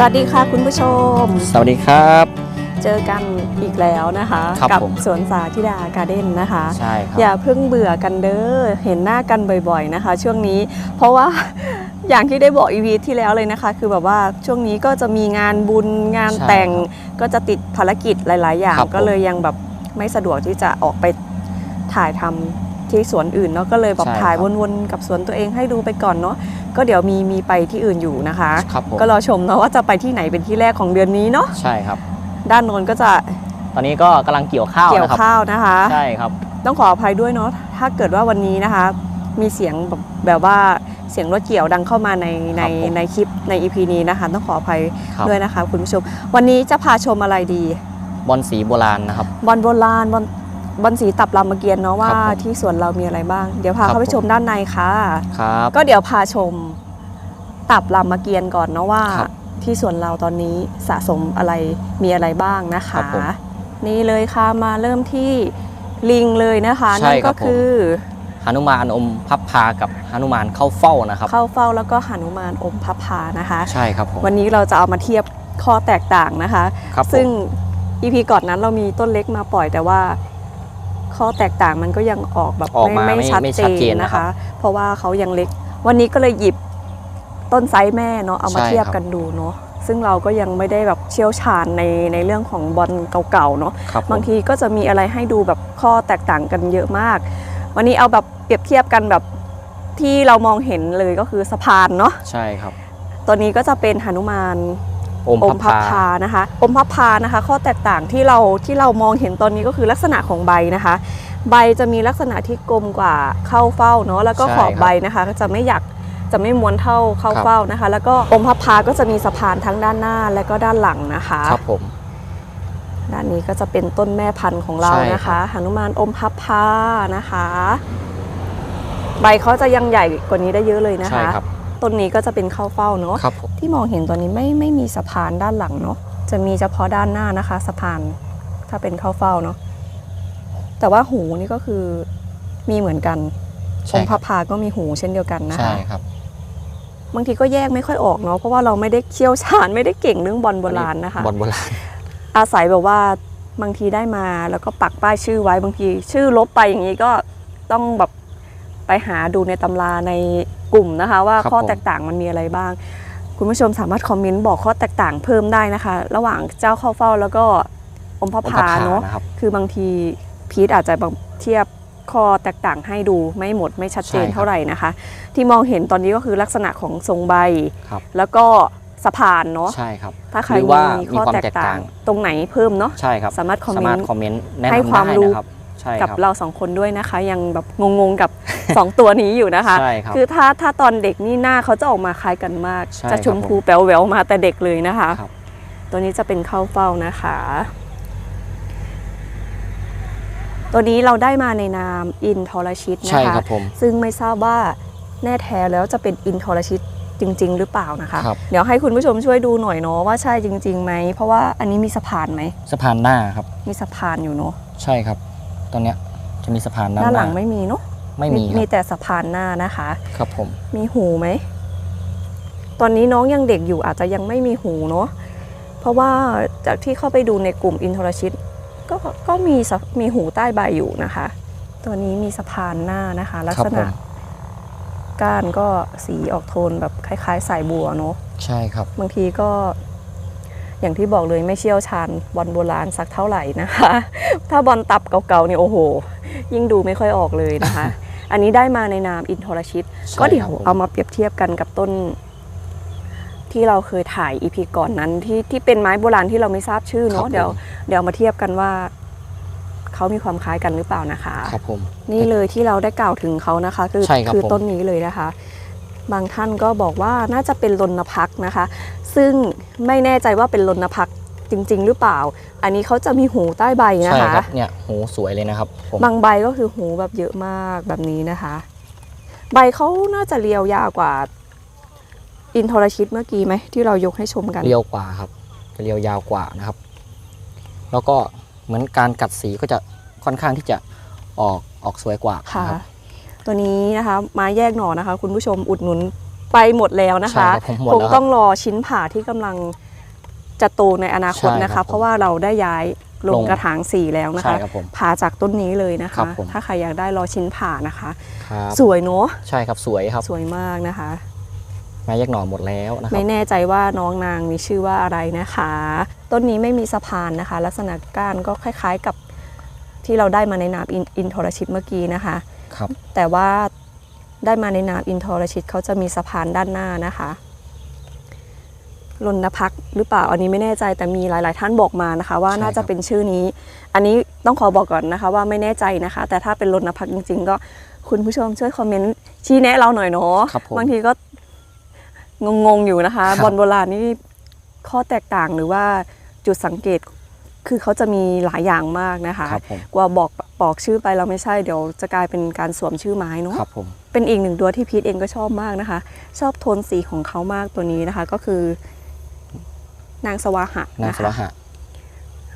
สวัสดีค่ะคุณผู้ชม สวัสดีครับ เจอกันอีกแล้วนะคะ ครับกัผม สวนสาธิดาการ์เด้นนะคะ ใช่ครัอย่าเพิ่งเบื่อกันเด้อเห็นหน้ากันบ่อยๆนะคะ ช่วงนี้เพราะว่า อย่างที่ได้บอกอีพีที่แล้วเลยนะคะ คือแบบว่าช่วงนี้ก็จะมีงานบุญงานใช่แต่งครับก็จะติดภารกิจหลาย ๆ อย่าง ครับผม ก็เลยยังแบบไม่สะดวกที่จะออกไปถ่ายทำ ที่สวนอื่นเนาะก็เลยแบบใช่ถ่ายครับวนๆกับสวนตัวเองให้ดูไปก่อนเนาะก็เดี๋ยวมีมีไปที่อื่นอยู่นะคะครับผมก็รอชมเนาะว่าจะไปที่ไหนเป็นที่แรกของเดือนนี้เนาะใช่ครับ ด้านโน้นก็จะตอนนี้ก็กำลังเกี่ยวข้าวเกี่ยวนะครับข้าวนะคะ ใช่ครับ ต้องขออภัยด้วยเนาะถ้าเกิดว่าวันนี้นะคะ มีเสียงแบบแบบว่าเสียงรถเกี่ยวดังเข้ามาในในครับผมในคลิปใน EP นี้นะคะ ต้องขออภัยครับด้วยนะคะคุณผู้ชม วันนี้จะพาชมอะไรดี บอลสีโบราณนะครับ บอลโบราณบอล บอลสีตับรามเกียรติ์เนาะว่าครับผมที่สวนเรามีอะไรบ้าง เดี๋ยวพาครับเข้าไปชมด้านในค่ะ ครับ ก็เดี๋ยวพาชมตับรามเกียรติ์ก่อนเนาะว่า ครับที่สวนเราตอนนี้สะสมอะไรมีอะไรบ้างนะครัคะ บผมนี่เลยค่ะมาเริ่มที่ลิงเลยนะคะใช่นั่นครัก็บผม คือหนุมานอมพับพากับหนุมานเข้าเฝ้านะครับ เข้าเฝ้าแล้วก็หนุมานอมพระพานะคะ ใช่ครับผมวันนี้เราจะเอามาเทียบข้อแตกต่างนะคะ ครับผมซึ่งอีพีก่อนนั้นเรามีต้นเล็กมาปล่อยแต่ว่า ข้อแตกต่างมันก็ยังออกแบบออกมาไม่ชัดไม่เจชัดเจนนนะนะครัคะบเพราะว่าเขายังเล็ก วันนี้ก็เลยหยิบต้นไซส์แม่เนาะเอามาใช่เทียบครับกันดูเนาะซึ่งเราก็ยังไม่ได้แบบเชี่ยวชาญในในเรื่องของบอลเก่าๆเนาะครับผมบางทีก็จะมีอะไรให้ดูแบบข้อแตกต่างกันเยอะมาก วันนี้เอาแบบเปรียบเทียบกันแบบที่เรามองเห็นเลยก็คือสะพานเนาะใช่ครับ ตัวนี้ก็จะเป็นหนุมาน อมอพัมบพับพาพานะคะอมพับพานะคะ ข้อแตกต่างที่เราที่เรามองเห็นตอนนี้ก็คือลักษณะของใบนะคะ ใบจะมีลักษณะที่กลมกว่าเข้าเฝ้าเนาะแล้วก็ใช่ขอบครับใบนะคะก็จะไม่หยักจะไม่ม้วนเท่าเข้าครับเฝ้านะคะ แล้วก็อมพับพาก็จะมีสะพานทั้งด้านหน้าและก็ด้านหลังนะคะครับผมด้านนี้ก็จะเป็นต้นแม่พันธุ์ของเราใช่นะครัคะบหนุมานอมพับพานะคะ ใบเขาจะยังใหญ่กว่านี้ได้เยอะเลยนะใช่คะครับ ต้นนี้ก็จะเป็นเข้าเฝ้าเนาะครับผมที่มองเห็นตัวนี้ไม่ไม่มีสะพานด้านหลังเนาะจะมีเฉพาะด้านหน้านะคะ สะพานถ้าเป็นเข้าเฝ้าเนาะแต่ว่าหูนี่ก็คือมีเหมือนกันใช่องค์คพรัระบพาก็มีหูเช่นเดียวกันนะใช่คะครับบางทีก็แยกไม่ค่อยออกเนาะเพราะว่าเราไม่ได้เชี่ยวชาญไม่ได้เก่งเรื่องบอลโบราณนะคะบอลโบราณอาศัยแบบว่าบางทีได้มาแล้วก็ปักป้ายชื่อไว้บางที ชื่อลบไปอย่างนี้ก็ต้องแบบไปหาดูในตำราใน กลุ่มนะคะ ว่าครับข้อผมแตกต่างมันมีอะไรบ้าง คุณผู้ชมสามารถคอมเมนต์บอกข้อแตกต่างเพิ่มได้นะคะ ระหว่างเจ้าเข้าเฝ้าแล้วก็อมพระอมพับพาพาเนาะนะครับคือบางทีพีทอาจจะแบบเทียบข้อแตกต่างให้ดูไม่หมดไม่ชัดเจนใช่ครับเท่าไหร่นะคะ ที่มองเห็นตอนนี้ก็คือลักษณะของทรงใบครับแล้วก็สะพานเนาะใช่ครับถ้าใครหรือว่ามีมีข้อความแตกแตกต่าต่างงตรงไหนเพิ่มเนาะใช่ครับสามารถคอมสาเมมารนถต์คอมเมนต์แนะให้นำความได้รู้ นะครับใช่กับครับเราสองคนด้วยนะคะ ยังแบบงงๆกับ 2 ตัวนี้อยู่นะคะ ใช่ครับคือถ้าถ้าตอนเด็กนี่หน้าเขาจะออกมาคล้ายกันมาก ใช่จะครับชมพูแป๋วแหววมาแต่เด็กเลยนะคะ ครับ ตัวนี้จะเป็นเข้าเฝ้านะคะ ตัวนี้เราได้มาในนามอินทรชิตนะใช่คะ ครับผม ซึ่งไม่ทราบว่าแน่แท้แล้วจะเป็นอินทรชิตจริง ๆ หรือเปล่านะคะ ครับ เดี๋ยวให้คุณผู้ชมช่วยดูหน่อยเนาะว่าใช่จริงๆไหมเพราะว่าอันนี้มีสะพานไหมสะพานหน้าครับ มีสะพานอยู่เนาะใช่ครับ ตอนเนี้ยจะมีสะพานด้านด้านหหน้าลังไม่มีเนาะไม่มีคมีรับแต่สะพานหน้านะคะ ครับผม มีหูไหม ตอนนี้น้องยังเด็กอยู่อาจจะยังไม่มีหูเนาะเพราะว่าจากที่เข้าไปดูในกลุ่มอินทรชิตก็ก็มีสะมีหูใต้ใบอยู่นะคะ ตัวนี้มีสะพานหน้านะคะ ลักครับษผณะมก้านก็สีออกโทนแบบคล้าย ๆ สายบัวเนาะใช่ครับ บางทีก็ อย่างที่บอกเลยไม่เชี่ยวชาญบอลโบราณสักเท่าไหร่นะคะ ถ้าบอลตับเก่าๆเนี่ยโอ้โห ยิ่งดูไม่ค่อยออกเลยนะคะ อันนี้ได้มาในนามอินทรชิตใช่ก็เดี๋ยวครับผมเอามาเปรียบเทียบกันกับต้น ที่เราเคยถ่ายอีพีก่อนนั้นที่ที่เป็นไม้โบราณที่เราไม่ทราบชื่อครัเนาะบเดี๋ยวผมเดี๋ยวมาเทียบกันว่าเขามีความคล้ายกันหรือเปล่านะคะ ครับผม นี่เลยที่เราได้กล่าวถึงเขานะคะ คือใช่ครับคือผมต้นนี้เลยนะคะ บางท่านก็บอกว่าน่าจะเป็นรณพักษ์นะคะ ซึ่งไม่แน่ใจว่าเป็นลนพักจริง ๆ หรือเปล่า อันนี้เขาจะมีหูใต้ใบนะใช่คะครับเนี่ยหูสวยเลยนะครับผมบางใบก็คือหูแบบเยอะมากแบบนี้นะคะ ใบเขาน่าจะเรียวยาวกว่า อินทรชิตเมื่อกี้ไหมที่เรายกให้ชมกันเรียวกว่าครับจะเรียวยาวกว่านะครับ แล้วก็เหมือนการกัดสีก็จะค่อนข้างที่จะออกออกสวยกว่าค่ะนะครับ ตัวนี้นะคะ ไม้แยกหน่อนะคะ คุณผู้ชมอุดหนุนไปหมดแล้วนะใช่คะครับผมหมดคงแล้วคต้รัอบงรอชิ้นผ่าที่กำลังจะโตในอนาคตใช่นะครัคะบผมเพราะว่าเราได้ย้ายลลงงกระถางสีแล้วนะใช่คะครับผมผ่าจากต้นนี้เลยนะครัคะบผมถ้าใครอยากได้รอชิ้นผ่านะคะครับสวยเนาะใช่ครับสวยครับ สวยมากนะคะไม้แยกหน่อหมดแล้วนะครัไม่บแน่ใจว่าน้องนางมีชื่อว่าอะไรนะคะ ต้นนี้ไม่มีสะพานนะคะ ลักษณะก้านก็คล้าย ๆกับที่เราได้มาในนามอินอินทรชิตเมื่อกี้นะคะ ครับ แต่ว่าได้มาในนามอินทรชิตเขาจะมีสะพานด้านหน้านะคะรณพักษ์หรือเปล่าอันนี้ไม่แน่ใจแต่มีหลาย ๆ ท่านบอกมานะคะ ว่าใช่น่าจะครับเป็นชื่อนี้ อันนี้ต้องขอบอกก่อนนะคะ ว่าไม่แน่ใจนะคะ แต่ถ้าเป็นรณพักษ์จริง ๆ ก็คุณผู้ชมช่วยคอมเมนต์ชี้แนะเราหน่อยเนาะครับผมบางทีก็งง ๆ อยู่นะคะครับบอลโบราณนี่ข้อแตกต่างหรือว่าจุดสังเกต คือเขาจะมีหลายอย่างมากนะคะ ครับผม กว่าบอกบอกชื่อไปเราไม่ใช่เดี๋ยวจะกลายเป็นการสวมชื่อไม้เนาะ ครับผม เป็นอีกหนึ่งตัวที่พีทเองก็ชอบมากนะคะ ชอบโทนสีของเขามากตัวนี้นะคะ ก็คือนางสวาหะนางนะสคะวะหะ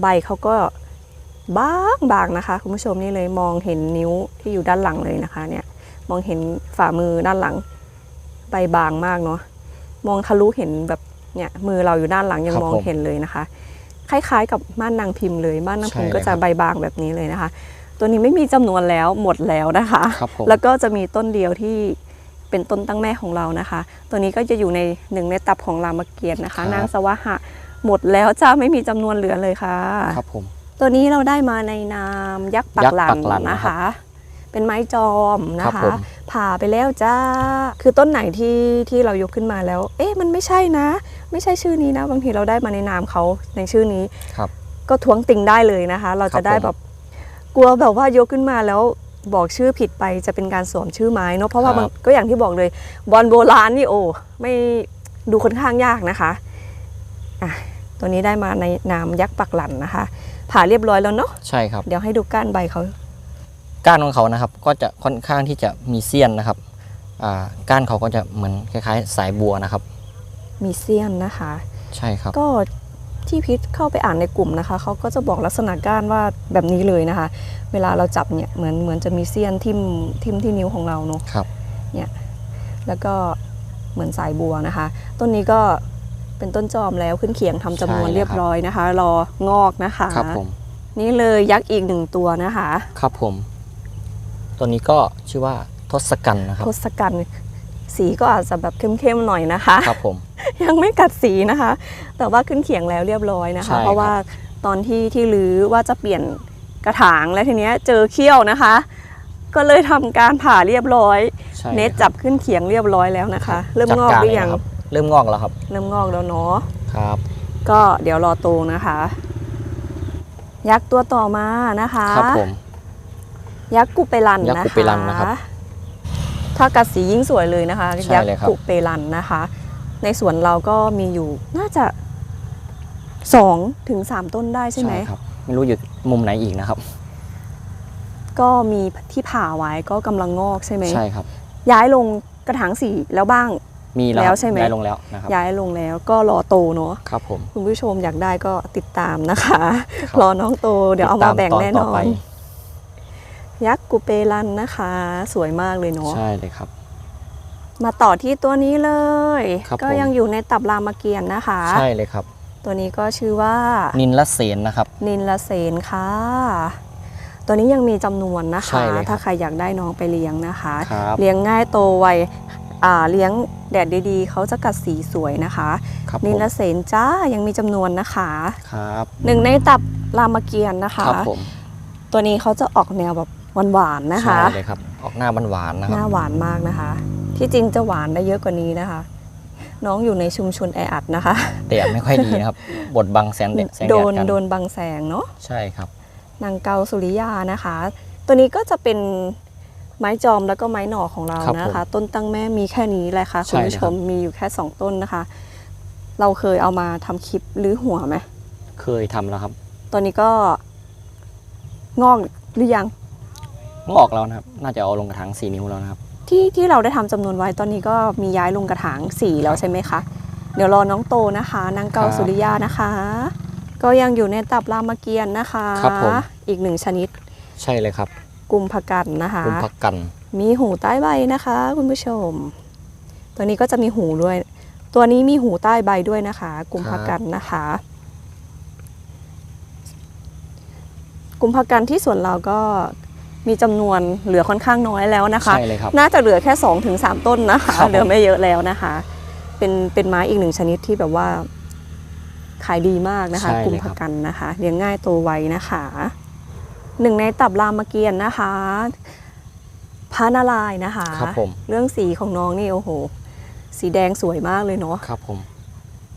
ใบเขาก็บางบางนะคะ คุณผู้ชมนี่เลยมองเห็นนิ้วที่อยู่ด้านหลังเลยนะคะ เนี่ย มองเห็นฝ่ามือด้านหลัง ใบบางมากเนาะมองทะลุเห็นแบบเนี่ยมือเราอยู่ด้านหลังยังมองเห็นเลยนะคะ คล้ายๆ กับม่านนางพิมพ์เลยม่านนางพิมพ์ก็จะใบบางแบบนี้เลยนะคะ ตัวนี้ไม่มีจำนวนแล้วหมดแล้วนะคะครับผมแล้วก็จะมีต้นเดียวที่เป็นต้นตั้งแม่ของเรานะคะ ตัวนี้ก็จะอยู่ในหนึ่งในตับของรามเกียรตินะคะ นางสวะหะหมดแล้วจ้าไม่มีจำนวนเหลือเลยค่ะครับผมตัวนี้เราได้มาในนามยักษ์ปักหลัยักษ์ปันกหลันนะนะครัคะบเป็นไม้จอมนะครับผคะม ผ่าไปแล้วจ้า คือต้นไหนที่ที่เรายกขึ้นมาแล้ว เอ๊ะมันไม่ใช่นะ ไม่ใช่ชื่อนี้นะ บางทีเราได้มาในนามเขาในชื่อนี้ครับ ก็ท้วงติงได้เลยนะคะ เราครัจะบได้ผมแบบกลัวแบบว่ายกขึ้นมาแล้วบอกชื่อผิดไปจะเป็นการสวมชื่อไม้เนาะเพราะว่าครับมันก็อย่างที่บอกเลย บอลโบราณนี่โอ้ไม่ดูค่อนข้างยากนะคะอะตัวนี้ได้มาในนามยักษ์ปักหลันนะคะ ผ่าเรียบร้อยแล้วเนาะใช่ครับ เดี๋ยวให้ดูก้านใบเขา ก้านของเขานะครับ ก็จะค่อนข้างที่จะมีเสี้ยนนะครับอ่าก้านเขาก็จะเหมือนคล้ายๆ สายบัวนะครับ มีเซียนนะคะ ใช่ครับ ก็ที่พิษเข้าไปอ่านในกลุ่มนะคะเขาก็จะบอกลักษณะก้านว่าแบบนี้เลยนะคะ เวลาเราจับเนี่ยเหมือนเหมือนจะมีเซียนทิ่มทิ่มที่นิ้วของเราเนาะครับแล้วก็เหมือนสายบัวนะคะ ต้นนี้ก็เป็นต้นจอมแล้วขึ้นเขียงทำจำนวนใช่แล้วเรียบร้อยนะคะ รองอกนะคะครับผมนี่เลยยักษ์อีกหนึ่งตัวนะคะ ครับผม ตัวนี้ก็ชื่อว่าทศกัณฐ์นะครับทศกัณฐ์สีก็อาจจะแบบเข้มๆหน่อยนะคะครับผมยังไม่กัดสีนะคะ แต่ว่าขึ้นเขียงแล้วเรียบร้อยนะใช่คะครับเพราะว่าตอนที่ที่รื้อว่าจะเปลี่ยนกระถางแล้วทีเนี้ยเจอเขี้ยวนะคะ ก็เลยทำการผ่าเรียบร้อยใช่เน็ตครับจับขึ้นเขียงเรียบร้อยแล้วนะคะ เริ่มจัดงอกการหรือยังเลนะคบเริ่มงอกแล้วครับ เริ่มงอกแล้วเนาะครับ ก็เดี๋ยวรอโตนะคะ ยักษ์ตัวต่อมานะคะครับผม ยักษ์กุเปรันยักษ์นะคะกุเปรันนะครับถ้ากัดสียิ่งสวยเลยนะคะใช่ยักษ์เลยครับกุเปรันนะคะ ในสวนเราก็มีอยู่น่าจะสองถึงสามต้นได้ใช่ไหมครับไม่รู้อยู่มุมไหนอีกนะครับ ก็มีที่ผ่าไว้ก็กำลังงอกใช่ไหมใช่ครับ ย้ายลงกระถางสีแล้วบ้างมีแล้วแล้วใช่ไหมย้ายลงแล้วนะครับย้ายลงแล้วก็รอโตเนาะครับผมคุณผู้ชมอยากได้ก็ติดตามนะคะครับรอน้องโตเดี๋ยวเอามาแบ่งติดตแน่นต่อไปนยั กษ์กุเปรันนะคะ สวยมากเลยเนาะใช่เลยครับ มาต่อที่ตัวนี้เลยครับก็ผมยังอยู่ในตับรามเกียรตินะคะ ใช่เลยครับ ตัวนี้ก็ชื่อว่า นินละเสนนะครับ นินละเสนค่ะ ตัวนี้ยังมีจำนวนนะใช่คะเลยครับถ้าใครอยากได้น้องไปเลี้ยงนะคะครับเลี้ยงง่ายโตไวอ่าเลี้ยงแดดดีๆ เขาจะกัดสีสวยนะคะครับนิผนมละเสนจ้ายังมีจำนวนนะคะครับหนึ่งในตับรามเกียรตินะคะครับผมตัวนี้เขาจะออกแนวแบบ หวานๆนะคะ ใช่เลยครับ ออกหน้าหวานๆนะคหรับน้าหวานมากนะคะ ที่จริงจะหวานได้เยอะกว่านี้นะคะ น้องอยู่ในชุมชนแออัดนะคะแดดไม่ค่อยดีนะครับ บดบังแสงแดดแสงโดแดดนกันโดนบังแสงเนาะ ใช่ครับ นางเกาสุริยานะคะ ตัวนี้ก็จะเป็นไม้จอมแล้วก็ไม้หน่อของเราครับนะคะผมต้นตั้งแม่มีแค่นี้แหละค่ะใช่คุณผู้เลยชครับมมีอยู่แค่สองต้นนะคะ เราเคยเอามาทำคลิปหรือหัวไหมเคยทำแล้วครับ ตอนนี้ก็งอกหรือยัง งอกแล้วนะครับ น่าจะเอาลงกระถาง4นิ้วแล้วนะครับ ที่ที่เราได้ทำจำนวนไว้ตอนนี้ก็มีย้ายลงกระถางสี่แล้วใช่ไหมคะ เดี๋ยวรอน้องโตนะคะนางเกาครับสุริยานะคะ ก็ยังอยู่ในตับรามเกียรติ์นะคะครับผม อีกหนึ่งชนิดใช่เลยครับกุมภกันนะคะ กุมพักกัน มีหูใต้ใบนะคะ คุณผู้ชม ตัวนี้ก็จะมีหูด้วย ตัวนี้มีหูใต้ใบด้วยนะคะ กุมภกันนะคะ กุมภกันที่ส่วนเราก็ มีจำนวนเหลือค่อนข้างน้อยแล้วนะคะใช่เลยครับน่าจะเหลือแค่2อถึงสต้นนะคะครับผมเหลือไม่เยอะแล้วนะคะ เป็นเป็นไม้อีกหนึ่งชนิดที่แบบว่า ขายดีมากนะคะใช่กุมเลยภครับกันนะคะเลี้ยงง่ายโตวไวนะคะหนึ่งในตับรามเกียรติ์นะคะพระนารายณ์นะคะครับผมเรื่องสีของน้องนี่โอ้โห สีแดงสวยมากเลยเนาะครับผม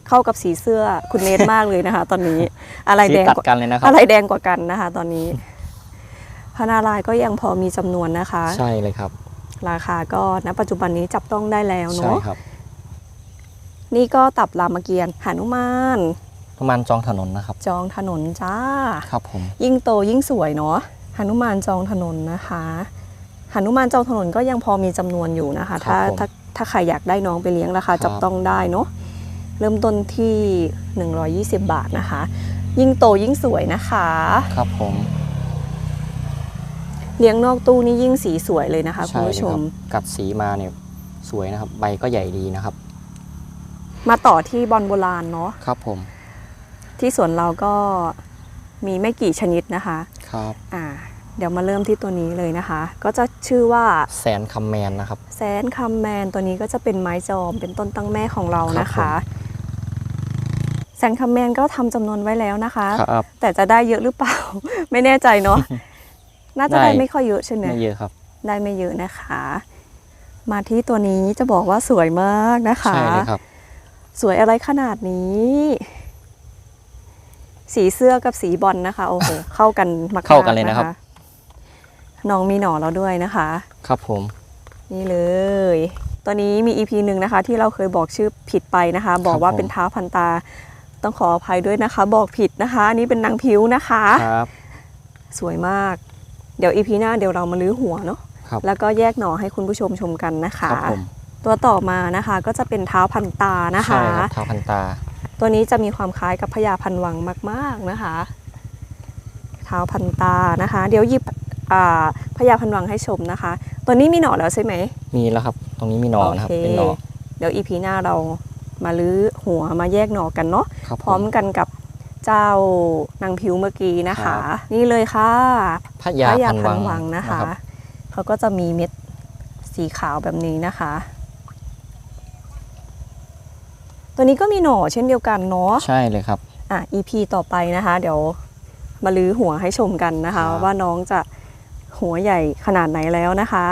เข้ากับสีเสื้อคุณเนทมากเลยนะคะ ตอนนี้อะไรสีแดงตัดกว่ากันเลยนะครัอะไรแดงกว่ากันนะคะ ตอนนี้ พระนารายณ์ก็ยังพอมีจำนวนนะคะ ใช่เลยครับราคาก็ณปัจจุบันนี้จับต้องได้แล้วใช่เนาะครับนี่ก็ตับรามเกียรติ์หนุมาน ประมาณจองถนนนะครับ จองถนนจ้า ครับผม ยิ่งโตยิ่งสวยเนาะหนุมานจองถนนนะคะหนุมานจองถนนก็ยังพอมีจำนวนอยู่นะคะถ้าถ้าถ้าใครอยากได้น้องไปเลี้ยงราคาจับต้องได้เนาะเริ่มต้นที่ 120 บาทนะคะ ยิ่งโตยิ่งสวยนะคะ ครับผม เลี้ยงนอกตู้นี่ยิ่งสีสวยเลยนะคะคุณใช่เลยผู้ชคมรับกัดสีมาเนี่ยสวยนะครับ ใบก็ใหญ่ดีนะครับ มาต่อที่บอลโบราณเนาะครับผม ที่สวนเราก็มีไม่กี่ชนิดนะคะครับอ่าเดี๋ยวมาเริ่มที่ตัวนี้เลยนะคะ ก็จะชื่อว่าแสนคำแมนนะครับแซนคัมแมนตัวนี้ก็จะเป็นไม้จอมเป็นต้นตั้งแม่ของเรานะครัคะบแซนคัมแมนก็ทำจำนวนไว้แล้วนะคะครับแต่จะได้เยอะหรือเปล่า ไม่แน่ใจเนาะ น่าจะได้ได้ ไม่ค่อยเยอะใช่ไหมไม่เยอะครับ ได้ไม่เยอะนะคะ มาที่ตัวนี้จะบอกว่าสวยมากนะคะ ใช่เลยครับ สวยอะไรขนาดนี้ๆสีเสื้อกับสีบอลนะคะโอ้โห เข้ากันมากๆเข้ากันเลยนะครับ น้องมีหน่อแล้วด้วยนะคะ ครับผม นี่เลย ตัวนี้มี EP หนึ่งนะคะ ที่เราเคยบอกชื่อผิดไปนะคะ บอกว่าผม เป็นเท้าพันตา ต้องขออภัยด้วยนะคะ บอกผิดนะคะ อันนี้เป็นนางพิ้วนะคะ ครับ สวยมาก เดี๋ยว EP หน้าเดี๋ยวเรามาลื้อหัวเนาะครับแล้วก็แยกหน่อให้คุณผู้ชมชมกันนะคคะรับผมตัวต่อมานะคะก็จะเป็นเท้าพันตานะคะ ใช่ครับเท้าพันตา ตัวนี้จะมีความคล้ายกับพญาพันวังมาก ๆนะคะ เท้าพันตานะคะ เดี๋ยวหยิบอ่าพญาพันวังให้ชมนะคะ ตัวนี้มีหน่อแล้วใช่ไหม มีแล้วครับ ตรงนี้มีหนอนะครับ โอเค เป็นหนอเดี๋ยวอีพีหน้าเรามาลื้อหัวมาแยกหน่อกันเนาะ ครับพร้อมผมกันกับ เจ้านางผิวเมื่อกี้นะคะครับนี่เลยค่ะพระยาพระยาพันพัวันงวังนะคะรับเขาก็จะมีเม็ดสีขาวแบบนี้นะคะ ตัวนี้ก็มีหน่อเช่นเดียวกันเนาะใช่เลยครับอะ EP ต่อไปนะคะ เดี๋ยวมาลื้อหัวให้ชมกันนะคะครับว่าน้องจะหัวใหญ่ขนาดไหนแล้วนะคะ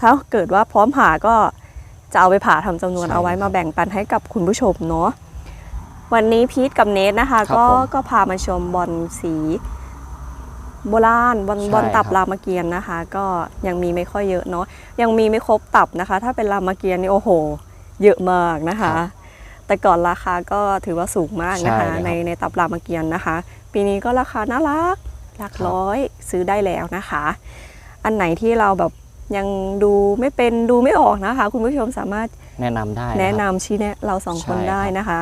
ถ้าเกิดว่าพร้อมผ่าก็จะเอาไปผ่าทำจำนวนเอาไว้มาแบ่งปันให้กับคุณผู้ชมเนาะ วันนี้พีทกับเนทนะคะก็ก็พามาชมบอลสีโบราณบอลบอลตับรามเกียรติ์นะคะ ก็ยังมีไม่ค่อยเยอะเนาะยังมีไม่ครบตับนะคะ ถ้าเป็นรามเกียรติ์นี่โอ้โห เยอะมากนะคะ แต่ก่อนราคาก็ถือว่าสูงมากนะคะใช่เลยครับในในตับรามเกียรติ์นะคะ ปีนี้ก็ราคาน่ารักหลักครับร้อยซื้อได้แล้วนะคะ อันไหนที่เราแบบยังดูไม่เป็นดูไม่ออกนะคะ คุณผู้ชมสามารถแนะนำได้ แนะครับนำชี้แนะเราสองคนใช่ครับได้นะคะ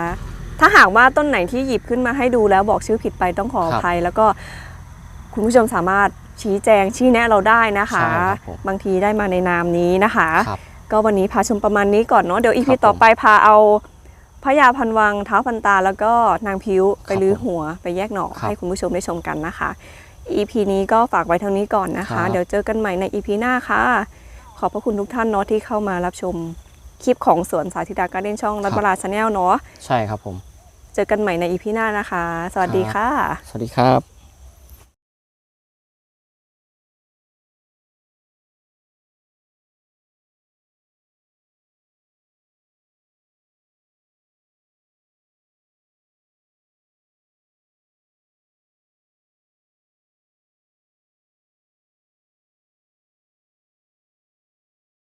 ถ้าหากว่าต้นไหนที่หยิบขึ้นมาให้ดูแล้วบอกชื่อผิดไปต้องขออครับภัย แล้วก็คุณผู้ชมสามารถชี้แจงชี้แนะเราได้นะคะใช่ครับผมบางทีได้มาในนามนี้นะคะครับก็วันนี้พาชมประมาณนี้ก่อนเนาะเดี๋ยวอีครัพีบผมต่อไปพาเอาพระยาพันวังเท้าพันตาแล้วก็นางพิ้วไปครับลื้อผมหัวไปแยกหน่อครับให้คุณผู้ชมได้ชมกันนะคะ EP นี้ก็ฝากไว้เท่านี้ก่อนนะครัคะบเดี๋ยวเจอกันใหม่ใน EP หน้าค่ะ ขอบพระคุณทุกท่านเนาะที่เข้ามารับชมคลิปของสวนสาธิตาการเด่นช่องรัฐบราชาแนลเนาะใช่ครับผม เจอกันใหม่ใน EP หน้านะคะ สวัสดีครับค่ะ สวัสดีครับ